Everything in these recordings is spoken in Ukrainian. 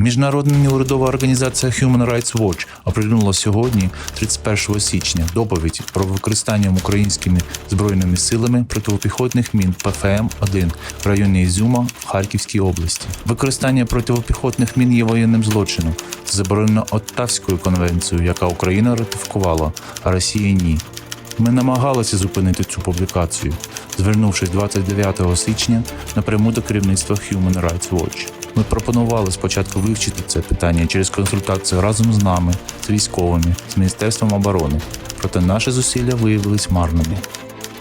Міжнародна неурядова організація Human Rights Watch оприлюднила сьогодні, 31 січня, доповідь про використання українськими збройними силами протипіхотних мін ПФМ-1 в районі Ізюма в Харківській області. Використання протипіхотних мін є воєнним злочином. Заборонено Оттавською конвенцією, яка Україна ратифікувала, а Росія ні. Ми намагалися зупинити цю публікацію, звернувшись 29 січня напряму до керівництва Human Rights Watch. Ми пропонували спочатку вивчити це питання через консультацію разом з нами, з військовими, з Міністерством оборони. Проте наші зусилля виявились марними.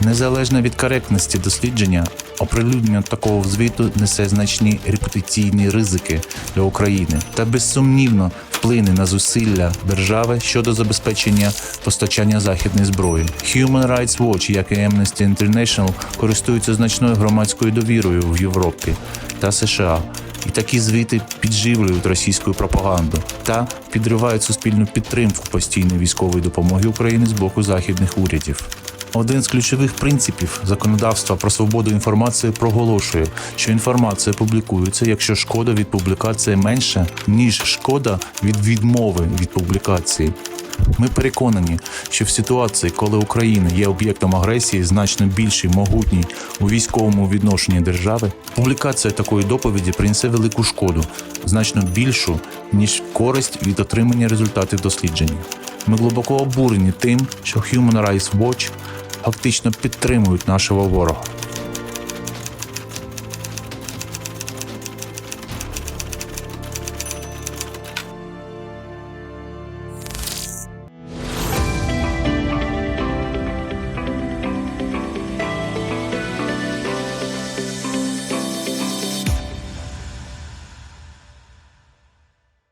Незалежно від коректності дослідження, оприлюднення такого звіту несе значні репутаційні ризики для України та безсумнівно вплине на зусилля держави щодо забезпечення постачання західної зброї. Human Rights Watch, як і Amnesty International, користуються значною громадською довірою в Європі та США. І такі звіти підживлюють російську пропаганду та підривають суспільну підтримку постійної військової допомоги України з боку західних урядів. Один з ключових принципів законодавства про свободу інформації проголошує, що інформація публікується, якщо шкода від публікації менша, ніж шкода від відмови від публікації. Ми переконані, що в ситуації, коли Україна є об'єктом агресії, значно більший, могутній у військовому відношенні держави, публікація такої доповіді принесе велику шкоду, значно більшу, ніж користь від отримання результатів дослідження. Ми глибоко обурені тим, що Human Rights Watch фактично підтримують нашого ворога.